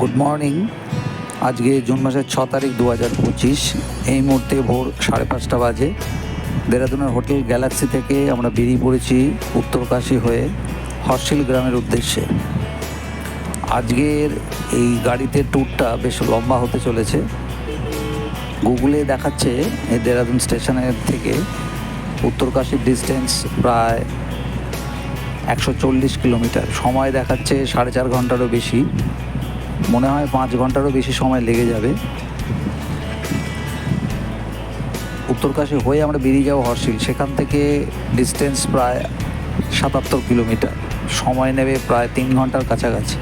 Good morning আজকে June মাসের ছ তারিখ দু হাজার পঁচিশ। এই মুহূর্তে ভোর সাড়ে পাঁচটা বাজে। দেরাদুনের হোটেল গ্যালাক্সি থেকে আমরা বেরিয়ে পড়েছি উত্তরকাশী হয়ে হর্ষিল গ্রামের উদ্দেশ্যে। আজকের এই গাড়িতে ট্যুরটা বেশ লম্বা হতে চলেছে। গুগলে দেখাচ্ছে দেরাদুন স্টেশনের থেকে উত্তরকাশীর ডিস্টেন্স প্রায় একশো চল্লিশ কিলোমিটার। সময় দেখাচ্ছে সাড়ে চার ঘন্টারও বেশি। মনে হয় পাঁচ ঘন্টারও বেশি সময় লেগে যাবে। উত্তরকাশী হয়ে আমরা বেরিয়ে যাব হর্ষিল সেখান থেকে ডিস্টেন্স প্রায় সাতাত্তর কিলোমিটার। সময় নেবে প্রায় তিন ঘণ্টার কাছাকাছি।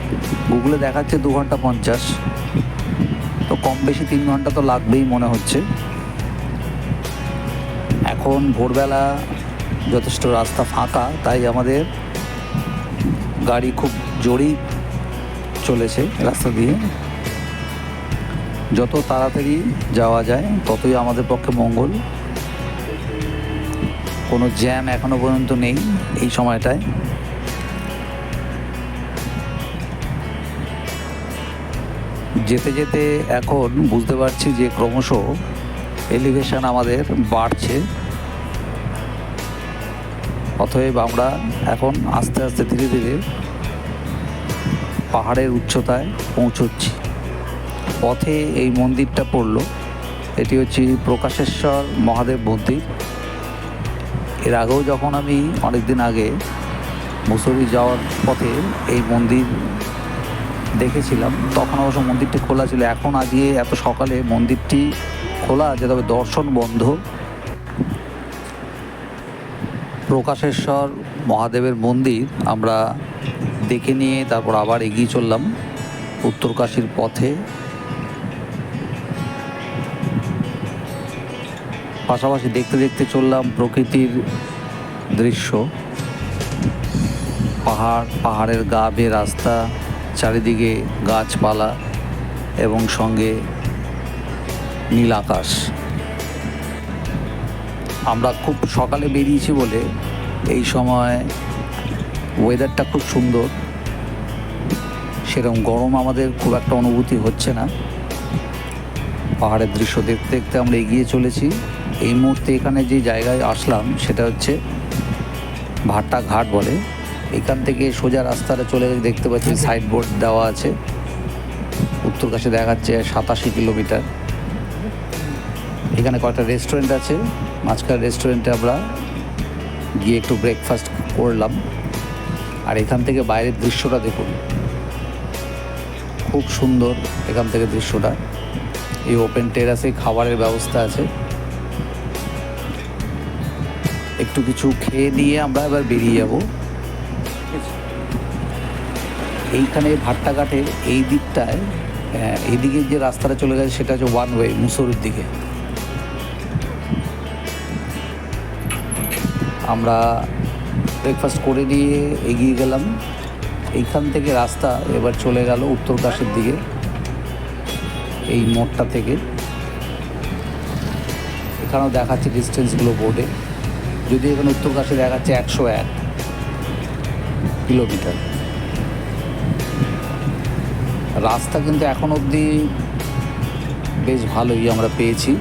গুগলে দেখাচ্ছে দু ঘণ্টা পঞ্চাশ। কম বেশি তিন ঘণ্টা তো লাগবেই মনে হচ্ছে। এখন ভোরবেলা যথেষ্ট রাস্তা ফাঁকা, তাই আমাদের গাড়ি খুব জোরেই চলেছে রাস্তা দিয়ে। যত তাড়াতাড়ি যাওয়া যায়, ততই আমাদের পক্ষে মঙ্গল। কোনো জ্যাম এখনও পর্যন্ত নেই এই সময়টায়। যেতে যেতে এখন বুঝতে পারছি যে ক্রমশ এলিভেশন আমাদের বাড়ছে। অতএব আমরা এখন আস্তে আস্তে ধীরে ধীরে পাহাড়ের উচ্চতায় পৌঁছচ্ছি। পথে এই মন্দিরটা পড়ল। এটি হচ্ছে প্রকাশেশ্বর মহাদেব মন্দির। এর আগেও যখন আমি অনেক দিন আগে মুসুরি যাওয়ার পথে এই মন্দির দেখেছিলাম। তখন অবশ্য মন্দিরটি খোলা ছিল। এখন আজকে এত সকালে মন্দিরটি খোলা আছে, তবে দর্শন বন্ধ। প্রকাশেশ্বর মহাদেবের মন্দির আমরা দেখে নিয়ে তারপর আবার এগিয়ে চললাম উত্তরকাশীর পথে। পাশাপাশি দেখতে দেখতে চললাম প্রকৃতির দৃশ্য। পাহাড়, পাহাড়ের গা বেয়ে রাস্তা। চারিদিকে গাছপালা এবং সঙ্গে নীল আকাশ। আমরা খুব সকালে বেরিয়েছি বলে এই সময় ওয়েদারটা খুব সুন্দর। সেরকম গরম আমাদের খুব একটা অনুভূতি হচ্ছে না। পাহাড়ের দৃশ্য দেখতে দেখতে আমরা এগিয়ে চলেছি। এই মুহূর্তে এখানে যে জায়গায় আসলাম সেটা হচ্ছে ভাট্টা ঘাট বলে। এখান থেকে সোজা রাস্তাটা চলে দেখতে পাচ্ছি সাইড বোর্ড দেওয়া আছে। উত্তর কাছে দেখাচ্ছে সাতাশি কিলোমিটার। এখানে কয়েকটা রেস্টুরেন্ট আছে। মাঝখানে রেস্টুরেন্টে আমরা গিয়ে একটু ব্রেকফাস্ট করলাম। আর এখান থেকে বাইরের দৃশ্যটা দেখুন। খুব সুন্দর এখান থেকে দৃশ্যটা। এই ওপেন টেরাসে খাবারের ব্যবস্থা আছে। একটু কিছু খেয়ে নিয়ে আমরা এবার বেরিয়ে যাব। এইখানে ভাট্টাঘাটের এই দিকটায় এইদিকে যে রাস্তাটা চলে গেছে সেটা হচ্ছে ওয়ান ওয়ে মুসুরির দিকে। আমরা ব্রেকফাস্ট করে নিয়ে এগিয়ে গেলাম। এইখান থেকে রাস্তা এবার চলে গেল উত্তরকাশীর দিকে, এই মোড়টা থেকে। এখানেও দেখাচ্ছে ডিস্টেন্সগুলো বোর্ডে যদি এখানে উত্তরকাশী দেখাচ্ছে একশো এক কিলোমিটার। রাস্তা কিন্তু এখন অবধি বেশ ভালোই আমরা পেয়েছি।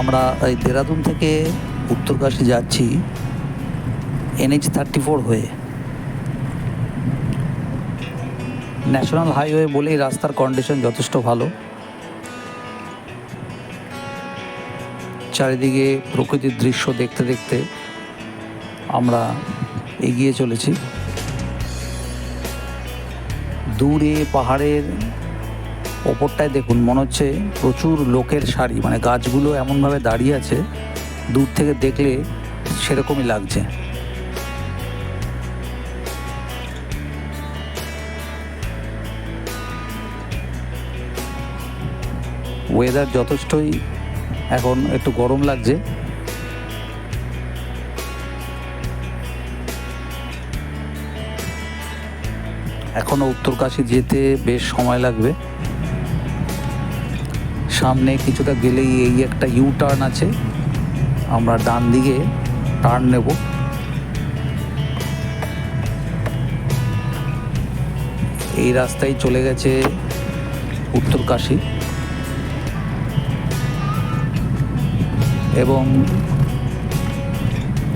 আমরা এই দেরাদুন থেকে উত্তরকাশী যাচ্ছি, এনএইচ থার্টি ফোর হয়ে। ন্যাশনাল হাইওয়ে বলেই রাস্তার কন্ডিশন যথেষ্ট ভালো। চারিদিকে প্রকৃতির দৃশ্য দেখতে দেখতে আমরা এগিয়ে চলেছি। দূরে পাহাড়ের ওপরটায় দেখুন, মনে হচ্ছে প্রচুর লোকের সারি মানে গাছগুলো এমনভাবে দাঁড়িয়ে আছে, দূর থেকে দেখলে সেরকমই লাগছে। ওয়েদার যথেষ্টই এখন একটু গরম লাগছে। এখনও উত্তরকাশী যেতে বেশ সময় লাগবে। সামনে কিছুটা গেলেই এই একটা ইউ টার্ন আছে। আমরা ডান দিকে টার্ন নেব। এই রাস্তায় চলে গেছে উত্তরকাশী। এবং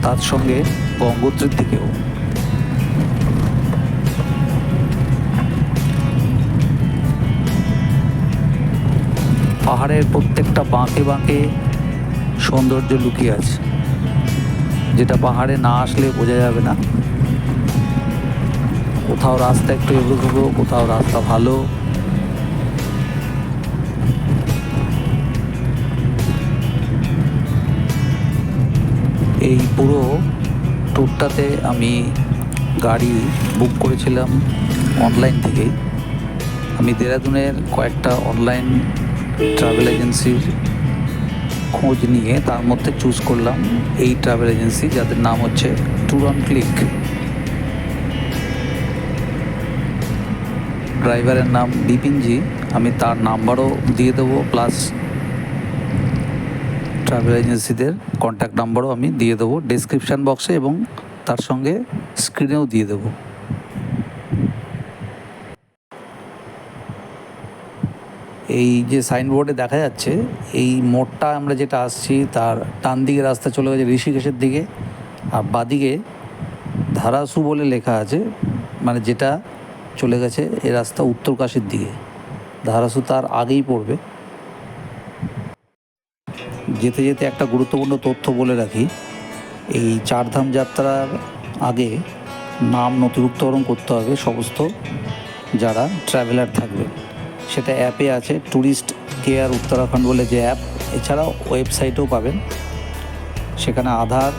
তার সঙ্গে গঙ্গোত্রীর দিকেও। পাহাড়ের প্রত্যেকটা বাঁকে বাঁকে সৌন্দর্য লুকিয়ে আছে। যেটা পাহাড়ে না আসলে বোঝা যাবে না। কোথাও রাস্তা একটু এগুলো কোথাও রাস্তা ভালো। এই পুরো ট্যুরটাতে আমি গাড়ি বুক করেছিলাম অনলাইন থেকে। আমি দেরাদুনের কয়েকটা অনলাইন ট্রাভেল এজেন্সির খোঁজ নিয়ে তার মধ্যে চুজ করলাম এই ট্রাভেল এজেন্সি যাদের নাম হচ্ছে ট্যুর অন ক্লিক ড্রাইভারের নাম বিপিনজি আমি তার নাম্বারও দিয়ে দেবো প্লাস ট্রাভেল এজেন্সিদের কন্ট্যাক্ট নাম্বারও আমি দিয়ে দেবো ডিসক্রিপশান বক্সে এবং তার সঙ্গে স্ক্রিনেও দিয়ে দেবো। এই যে সাইনবোর্ডে দেখা যাচ্ছে, এই মোড়টা আমরা যেটা আসছি তার টান দিকে রাস্তা চলে গেছে ঋষিকেশের দিকে, আর বাদিকে ধারাসু বলে লেখা আছে মানে যেটা চলে গেছে এ রাস্তা উত্তরকাশীর দিকে। ধারাসু তার আগেই পড়বে। যেতে যেতে একটা গুরুত্বপূর্ণ তথ্য বলে রাখি, এই চারধাম যাত্রার আগে নাম নথিভুক্তকরণ করতে হবে সমস্ত যারা ট্রাভেলার থাকবে সেটা অ্যাপে আছে ট্যুরিস্ট কেয়ার উত্তরাখণ্ড বলে যে অ্যাপ। এছাড়াও ওয়েবসাইটেও পাবেন। সেখানে আধার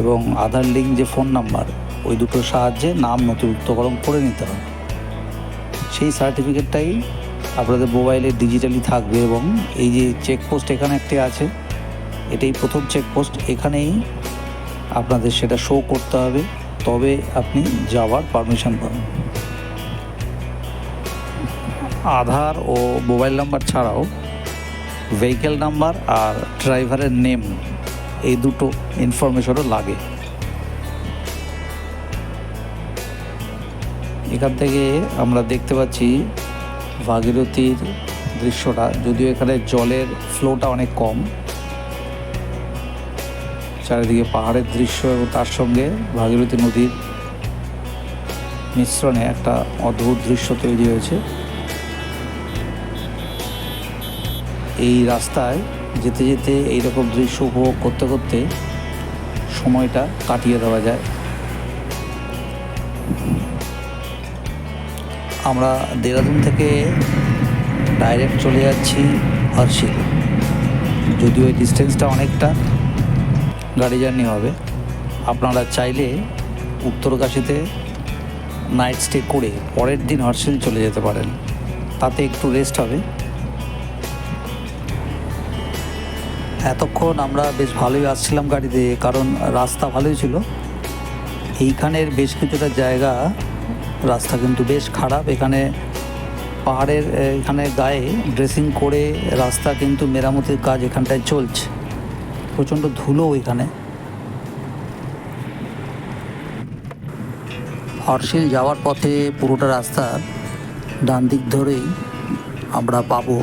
এবং আধার লিঙ্ক যে ফোন নাম্বার, ওই দুটোর সাহায্যে নাম নথিভুক্তকরণ করে নিতে হবে সেই সার্টিফিকেটটাই আপনাদের মোবাইলে ডিজিটালি থাকবে এবং এই যে চেকপোস্ট এখানে একটি আছে, এটাই প্রথম চেকপোস্ট এখানেই আপনাদের সেটা শো করতে হবে। তবে আপনি যাওয়ার পারমিশন পাবেন। আধার ও মোবাইল নাম্বার ছাড়াও ভেহিকেল নাম্বার আর ড্রাইভারের নেম এই দুটো ইনফরমেশনও লাগে। এখান থেকে আমরা দেখতে পাচ্ছি ভাগীরথীর দৃশ্যটা। যদিও এখানে জলের ফ্লোটা অনেক কম। চারিদিকে পাহাড়ের দৃশ্য এবং তার সঙ্গে ভাগীরথী নদীর মিশ্রণে একটা অদ্ভুত দৃশ্য তৈরি হয়েছে। এই রাস্তায় যেতে যেতে এইরকম দৃশ্য উপভোগ করতে করতে সময়টা কাটিয়ে দেওয়া যায়। আমরা দেরাদুন থেকে ডাইরেক্ট চলে যাচ্ছি হর্ষিল যদিও এই ডিস্টেন্সটা অনেকটা গাড়ি জার্নি হবে। আপনারা চাইলে উত্তরকাশীতে নাইট স্টে করে পরের দিন হর্ষিল চলে যেতে পারেন। তাতে একটু রেস্ট হবে। এতক্ষণ আমরা বেশ ভালোই আসছিলাম গাড়িতে, কারণ রাস্তা ভালোই ছিল। এইখানের বেশ কিছুটা জায়গা, রাস্তা কিন্তু বেশ খারাপ। এখানে পাহাড়ের এখানে গায়ে ড্রেসিং করে রাস্তা কিন্তু মেরামতির কাজ এখানটায় চলছে। প্রচণ্ড ধুলো এখানে। হর্ষিল যাওয়ার পথে পুরোটা রাস্তা ডান দিক ধরেই আমরা পাবো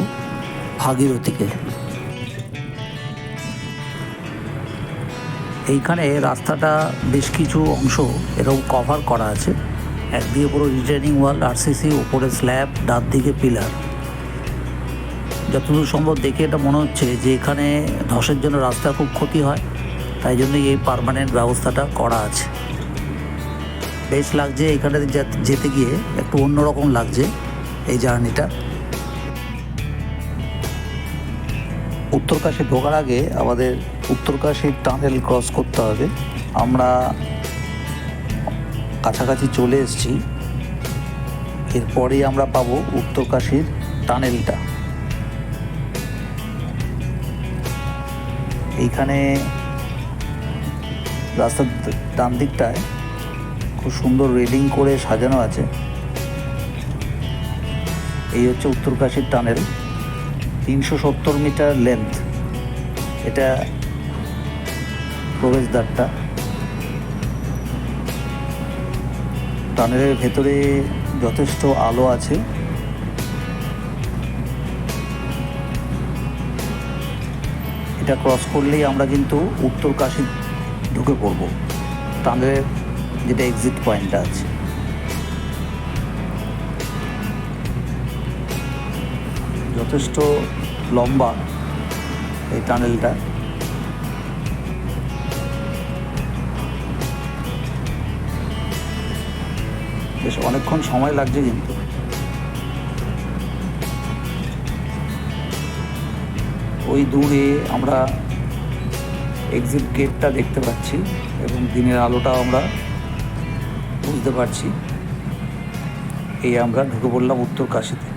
ভাগীরথীকে। এইখানে রাস্তাটা বেশ কিছু অংশ এরকম কভার করা আছে। একদিকে পুরো রিটার্নিং ওয়াল আরসিসি ওপরে স্ল্যাব ডান দিকে পিলার যতদূর সম্ভব দেখে এটা মনে হচ্ছে যে এখানে ধসের জন্য রাস্তার খুব ক্ষতি হয়, তাই জন্য এই পারমানেন্ট ব্যবস্থাটা করা আছে। বেশ লাগছে এখানে যেতে গিয়ে, একটু অন্যরকম লাগছে এই জার্নিটা উত্তরকাশী ঢোকার আগে আমাদের উত্তরকাশীর টানেল ক্রস করতে হবে। আমরা কাছাকাছি চলে এসেছি। এরপরেই আমরা পাবো উত্তরকাশীর টানেলটা এইখানে রাস্তার ডান দিকটায় খুব সুন্দর রেলিং করে সাজানো আছে। এই হচ্ছে উত্তরকাশীর টানেল তিনশো সত্তর মিটার লেন্থ এটা প্রবেশদ্বারটা। টানেলের ভেতরে যথেষ্ট আলো আছে। এটা ক্রস করলেই আমরা কিন্তু উত্তর কাশী ঢুকে পড়ব। টানেলের যেটা এক্সিট পয়েন্টটা আছে। যথেষ্ট লম্বা এই টানেলটা। বেশ অনেকক্ষণ সময় লাগছে কিন্তু। ওই দূরে আমরা এক্সিট গেটটা দেখতে পাচ্ছি এবং দিনের আলোটাও আমরা বুঝতে পারছি। এই আমরা ঢুকে পড়লাম উত্তর কাশীতে।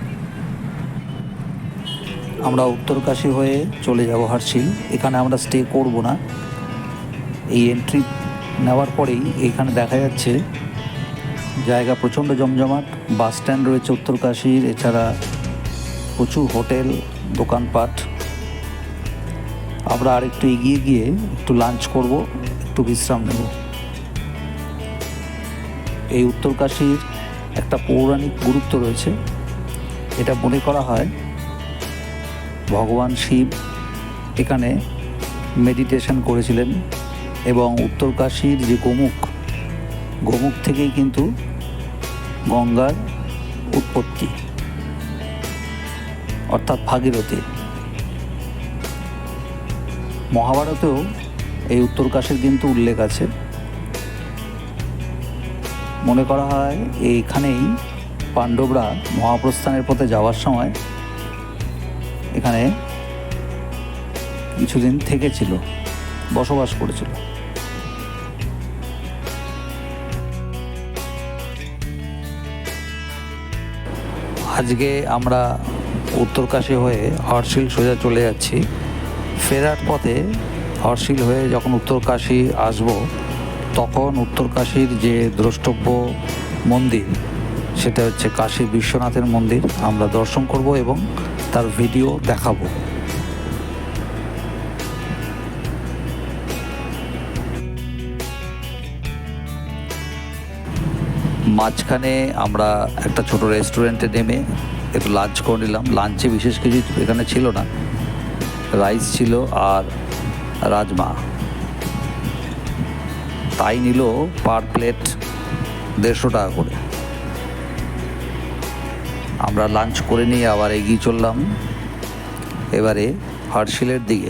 আমরা উত্তরকাশী হয়ে চলে যাব হার্সিল এখানে আমরা স্টে করব না। এই এন্ট্রি নেওয়ার পরেই এখানে দেখা যাচ্ছে জায়গা প্রচণ্ড জমজমাট, বাস স্ট্যান্ড রয়েছে উত্তরকাশীর এছাড়া প্রচুর হোটেল, দোকানপাট। আমরা আর একটু এগিয়ে গিয়ে একটু লাঞ্চ করব, একটু বিশ্রাম নেব। এই উত্তরকাশীর একটা পৌরাণিক গুরুত্ব রয়েছে। এটা মনে করা হয় ভগবান শিব এখানে মেডিটেশন করেছিলেন এবং উত্তরকাশীর যে গোমুখ গোমুখ থেকেই কিন্তু গঙ্গার উৎপত্তি, অর্থাৎ ভাগীরথী। মহাভারতেও এই উত্তরকাশীর কিন্তু উল্লেখ আছে। মনে করা হয় এইখানেই পাণ্ডবরা মহাপ্রস্থানের পথে যাওয়ার সময় এখানে কিছুদিন থেকেছিল, বসবাস করেছিল। আজকে আমরা উত্তরকাশী হয়ে হর্ষিল সোজা চলে যাচ্ছি। ফেরার পথে হর্ষিল হয়ে যখন উত্তরকাশী আসব, তখন উত্তরকাশীর যে দ্রষ্টব্য মন্দির, সেটা হচ্ছে কাশী বিশ্বনাথের মন্দির। আমরা দর্শন করব এবং তার ভিডিও দেখাবো। মাঝখানে আমরা একটা ছোট রেস্টুরেন্টে নেমে একটু লাঞ্চ করে নিলাম। লাঞ্চে বিশেষ কিছু এখানে ছিল না। রাইস ছিল আর রাজমা। তাই নিল পার প্লেট দেড়শো টাকা করে। আমরা লাঞ্চ করে নিয়ে আবার এগিয়ে চললাম। এবারে হার্শিলের দিকে।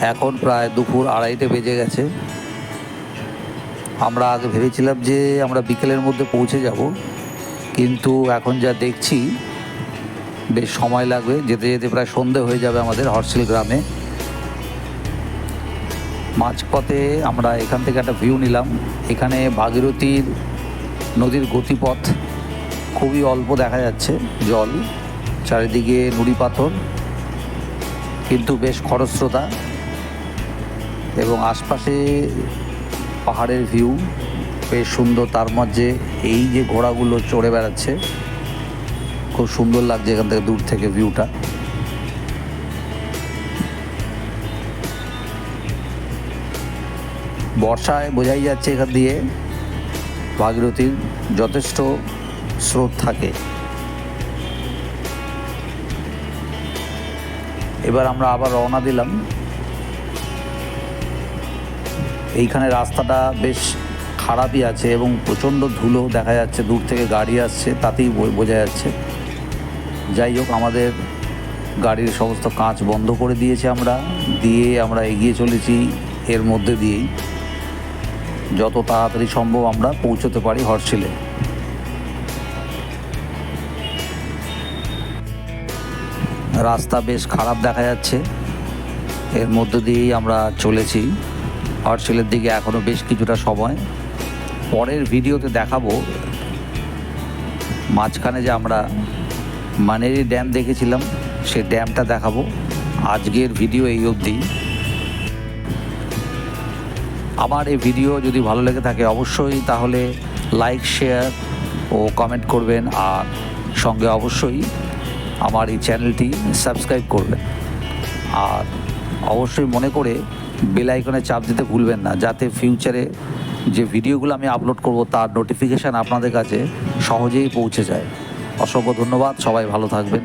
এখন প্রায় দুপুর আড়াইটে বেজে গেছে। আমরা আগে ভেবেছিলাম যে আমরা বিকেলের মধ্যে পৌঁছে যাব, কিন্তু এখন যা দেখছি, বেশ সময় লাগবে, যেতে যেতে প্রায় সন্ধে হয়ে যাবে আমাদের হর্সিল গ্রামে। মাঝপথে আমরা এখান থেকে একটা ভিউ নিলাম। এখানে ভাগীরথীর নদীর গতিপথ খুবই অল্প দেখা যাচ্ছে, জল, চারিদিকে নুড়ি পাথর, কিন্তু বেশ খরস্রোতা। এবং আশপাশে পাহাড়ের ভিউ, বেশ সুন্দর। তার মধ্যে এই যে ঘোড়াগুলো চড়ে বেড়াচ্ছে, খুব সুন্দর লাগছে এখান থেকে দূর থেকে ভিউটা। বর্ষায় বোঝাই যাচ্ছে এখান দিয়ে ভাগীরথীর যথেষ্ট স্রোত থাকে। এবার আমরা আবার রওনা দিলাম। এইখানে রাস্তাটা বেশ খারাপই আছে এবং প্রচণ্ড ধুলো দেখা যাচ্ছে, দূর থেকে গাড়ি আসছে, তাতেই বোঝা যাচ্ছে। যাই হোক, আমাদের গাড়ির সমস্ত কাঁচ বন্ধ করে দিয়েছে আমরা, দিয়ে আমরা এগিয়ে চলেছি এর মধ্যে দিয়েই। যত তাড়াতাড়ি সম্ভব আমরা পৌঁছতে পারি হর্ষিলে রাস্তা বেশ খারাপ দেখা যাচ্ছে, এর মধ্য দিয়েই আমরা চলেছি। হর্ষিলের দিকে এখনও বেশ কিছুটা সময়। পরের ভিডিওতে দেখাবো মাঝখানে যে আমরা মানেরি ড্যাম দেখেছিলাম, সে ড্যামটা দেখাবো। আজকের ভিডিও এই অবধি। আমার এই ভিডিও যদি ভালো লেগে থাকে অবশ্যই, তাহলে লাইক, শেয়ার ও কমেন্ট করবেন আর সঙ্গে অবশ্যই আমার এই চ্যানেলটি সাবস্ক্রাইব করবেন। আর অবশ্যই মনে করে বেল আইকনে চাপ দিতে ভুলবেন না, যাতে ফিউচারে যে ভিডিওগুলো আমি আপলোড করব তার নোটিফিকেশান আপনাদের কাছে সহজেই পৌঁছে যায়। অসংখ্য ধন্যবাদ, সবাই ভালো থাকবেন।